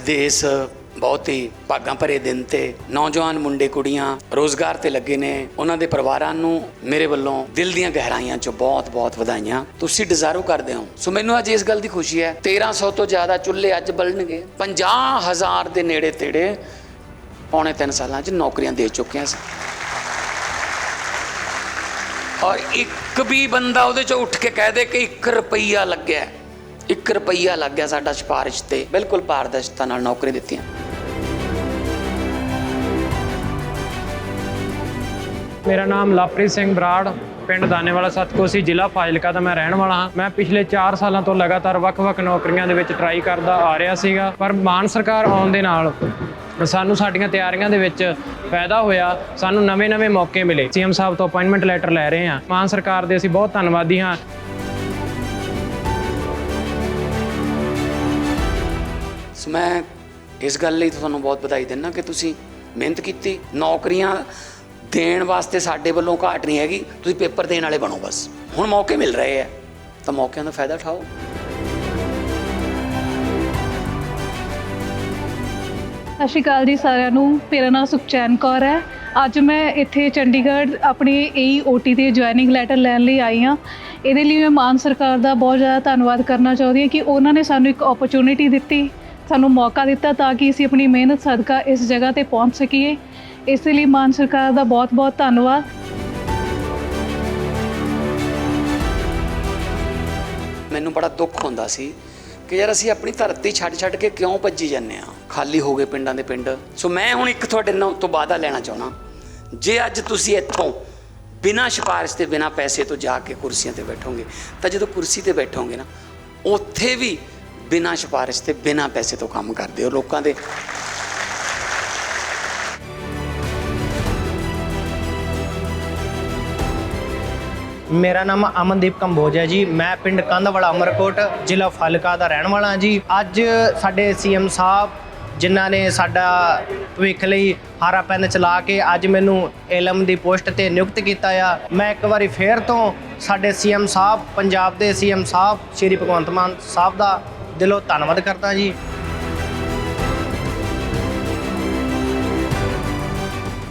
ਦੇ ਇਸ ਬਹੁਤ ਹੀ ਭਾਗਾਂ ਭਰੇ ਦਿਨ ਤੇ ਨੌਜਵਾਨ ਮੁੰਡੇ ਕੁੜੀਆਂ ਰੋਜ਼ਗਾਰ ਤੇ ਲੱਗੇ ਨੇ। ਉਹਨਾਂ ਦੇ ਪਰਿਵਾਰਾਂ ਨੂੰ ਮੇਰੇ ਵੱਲੋਂ ਦਿਲ ਦੀਆਂ ਗਹਿਰਾਈਆਂ 'ਚੋਂ ਬਹੁਤ-ਬਹੁਤ ਵਧਾਈਆਂ। ਤੁਸੀਂ ਡਿਜ਼ਰਵ ਕਰਦੇ ਹੋ। ਸੋ ਮੈਨੂੰ ਅੱਜ ਇਸ ਗੱਲ ਦੀ ਖੁਸ਼ੀ ਹੈ। 1300 ਤੋਂ ਜ਼ਿਆਦਾ ਚੁੱਲ੍ਹੇ ਅੱਜ ਬਲਣਗੇ। 50000 ਦੇ ਨੇੜੇ ਤੇੜੇ ਪੌਣੇ 3 ਸਾਲਾਂ 'ਚ ਨੌਕਰੀਆਂ ਦੇ ਚੁੱਕੇ ਸੀ ਔਰ ਇੱਕ ਵੀ ਬੰਦਾ ਉਹਦੇ 'ਚੋਂ ਉੱਠ ਕੇ ਕਹਿ ਦੇ ਕਿ 1 ਰੁਪਈਆ ਲੱਗਿਆ। 1 ਰੁਪਈਆ ਲੱਗ ਗਿਆ ਸਾਡਾ ਸਿਫਾਰਿਸ਼ ਤੇ, ਬਿਲਕੁਲ ਪਾਰਦਰਸ਼ਤਾ ਨਾਲ ਨੌਕਰੀ ਦਿੱਤੀਆਂ। ਮੇਰਾ ਨਾਮ ਲਵਪ੍ਰੀਤ ਸਿੰਘ ਬਰਾੜ, ਪਿੰਡ ਦਾਨੇਵਾਲਾ ਸਤਕੋਸੀ, ਜ਼ਿਲ੍ਹਾ ਫਾਜ਼ਿਲਕਾ ਦਾ ਮੈਂ ਰਹਿਣ ਵਾਲਾ ਹਾਂ। ਮੈਂ ਪਿਛਲੇ 4 ਸਾਲਾਂ ਤੋਂ ਲਗਾਤਾਰ ਵੱਖ-ਵੱਖ ਨੌਕਰੀਆਂ ਦੇ ਵਿੱਚ ਟਰਾਈ ਕਰਦਾ ਆ ਰਿਹਾ ਸੀਗਾ, ਪਰ ਮਾਨ ਸਰਕਾਰ ਆਉਣ ਦੇ ਨਾਲ ਸਾਨੂੰ ਸਾਡੀਆਂ ਤਿਆਰੀਆਂ ਦੇ ਵਿੱਚ ਫਾਇਦਾ ਹੋਇਆ, ਸਾਨੂੰ ਨਵੇਂ-ਨਵੇਂ ਮੌਕੇ ਮਿਲੇ। ਸੀਐਮ ਸਾਹਿਬ ਤੋਂ ਅਪਾਇੰਟਮੈਂਟ ਲੈਟਰ ਲੈ ਰਹੇ ਹਾਂ। ਮਾਨ ਸਰਕਾਰ ਦੇ ਅਸੀਂ ਬਹੁਤ ਧੰਨਵਾਦੀ ਹਾਂ। ਸੋ ਮੈਂ ਇਸ ਗੱਲ ਲਈ ਤੁਹਾਨੂੰ ਬਹੁਤ ਵਧਾਈ ਦਿੰਦਾ ਕਿ ਤੁਸੀਂ ਮਿਹਨਤ ਕੀਤੀ, ਨੌਕਰੀਆਂ ਦੇਣ ਵਾਸਤੇ ਸਾਡੇ ਵੱਲੋਂ ਘਾਟ ਨਹੀਂ ਹੈਗੀ, ਤੁਸੀਂ ਪੇਪਰ ਦੇਣ ਵਾਲੇ ਬਣੋ ਬਸ। ਹੁਣ ਮੌਕੇ ਮਿਲ ਰਹੇ ਆ, ਤਾਂ ਮੌਕਿਆਂ ਦਾ ਫਾਇਦਾ ਉਠਾਓ। ਸਤਿ ਸ਼੍ਰੀ ਅਕਾਲ ਜੀ ਸਾਰਿਆਂ ਨੂੰ, ਮੇਰਾ ਨਾਮ ਸੁਖਚੈਨ ਕੌਰ ਹੈ। ਅੱਜ ਮੈਂ ਇੱਥੇ ਚੰਡੀਗੜ੍ਹ ਆਪਣੀ ਏਈਓਟੀ ਦੇ ਜੁਆਇਨਿੰਗ ਲੈਟਰ ਲੈਣ ਲਈ ਆਈ ਹਾਂ। ਇਹਦੇ ਲਈ ਮੈਂ ਮਾਨ ਸਰਕਾਰ ਦਾ ਬਹੁਤ ਜ਼ਿਆਦਾ ਧੰਨਵਾਦ ਕਰਨਾ ਚਾਹੁੰਦੀ ਹਾਂ ਕਿ ਉਹਨਾਂ ਨੇ ਸਾਨੂੰ ਇੱਕ ਓਪਰਚੁਨਿਟੀ ਦਿੱਤੀ। ਸਾਨੂੰ ਮੌਕਾ ਦਿੱਤਾ ਤਾਂ ਕਿ ਅਸੀਂ ਆਪਣੀ ਮਿਹਨਤ, ਸਦਕਾ ਇਸ ਜਗ੍ਹਾ ਤੇ ਪਹੁੰਚ ਸਕੀਏ। ਇਸ ਲਈ ਮਾਨ ਸਰਕਾਰ ਦਾ ਬਹੁਤ-ਬਹੁਤ ਧੰਨਵਾਦ। ਮੈਨੂੰ ਬੜਾ ਦੁੱਖ ਹੁੰਦਾ ਸੀ ਕਿ ਯਾਰ ਅਸੀਂ ਆਪਣੀ ਧਰਤੀ ਛੱਡ ਛੱਡ ਕੇ ਕਿਉਂ ਭੱਜੀ ਜਾਂਦੇ ਆ ਖਾਲੀ ਹੋ ਗਏ ਪਿੰਡਾਂ ਦੇ ਪਿੰਡ। ਸੋ ਮੈਂ ਹੁਣ ਇੱਕ ਤੁਹਾਡੇ ਨਾਲ ਤੋਂ ਵਾਅਦਾ ਲੈਣਾ ਚਾਹਣਾ ਜੇ ਅੱਜ ਤੁਸੀਂ ਇੱਥੋਂ ਬਿਨਾਂ ਸਿਫਾਰਿਸ਼ ਤੇ ਬਿਨਾਂ ਪੈਸੇ ਤੋਂ ਜਾ ਕੇ ਕੁਰਸੀਆਂ ਤੇ ਬੈਠੋਗੇ, ਤਾਂ ਜਦੋਂ ਕੁਰਸੀ ਤੇ ਬੈਠੋਗੇ ਨਾ, ਉੱਥੇ ਵੀ ਬਿਨਾਂ ਸਿਫਾਰਿਸ਼ ਤੇ, ਬਿਨਾਂ ਪੈਸੇ ਤੋਂ ਕੰਮ ਕਰਦੇ ਹੋ ਲੋਕਾਂ ਦੇ। ਮੇਰਾ ਨਾਮ ਅਮਨਦੀਪ ਕੰਬੋਜ ਹੈ ਜੀ। ਮੈਂ ਪਿੰਡ ਕੰਧਵਾਲਾ, ਅਮਰਕੋਟ, ਜ਼ਿਲ੍ਹਾ ਫਾਲਕਾ ਦਾ ਰਹਿਣ ਵਾਲਾ ਜੀ। ਅੱਜ ਸਾਡੇ ਸੀਐਮ ਸਾਹਿਬ, ਜਿਨ੍ਹਾਂ ਨੇ ਸਾਡਾ ਭਵਿੱਖ ਲਈ ਹਾਰਾ ਪੈਨ ਚਲਾ ਕੇ ਅੱਜ ਮੈਨੂੰ ਇਲਮ ਦੀ ਪੋਸਟ ਤੇ ਨਿਯੁਕਤ ਕੀਤਾ ਆ। ਮੈਂ ਇੱਕ ਵਾਰੀ ਫੇਰ ਤੋਂ ਸਾਡੇ ਸੀਐਮ ਸਾਹਿਬ, ਪੰਜਾਬ ਦੇ ਸੀਐਮ ਸਾਹਿਬ, ਸ਼੍ਰੀ ਭਗਵੰਤ ਮਾਨ ਸਾਹਿਬ ਦਾ ਦਿਲੋਂ ਧੰਨਵਾਦ ਕਰਦਾ ਜੀ।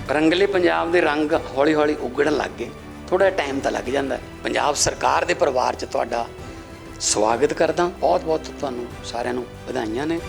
ਰੰਗਲੇ ਪੰਜਾਬ ਦੇ ਰੰਗ ਹੌਲੀ ਹੌਲੀ ਉਗੜਨ ਲੱਗ ਗਏ। ਥੋੜਾ ਟਾਈਮ ਤਾਂ ਲੱਗ ਜਾਂਦਾ। ਪੰਜਾਬ ਸਰਕਾਰ ਦੇ ਪਰਿਵਾਰ 'ਚ ਤੁਹਾਡਾ ਸਵਾਗਤ ਕਰਦਾ। ਬਹੁਤ ਬਹੁਤ ਤੁਹਾਨੂੰ ਸਾਰਿਆਂ ਨੂੰ ਵਧਾਈਆਂ ਨੇ।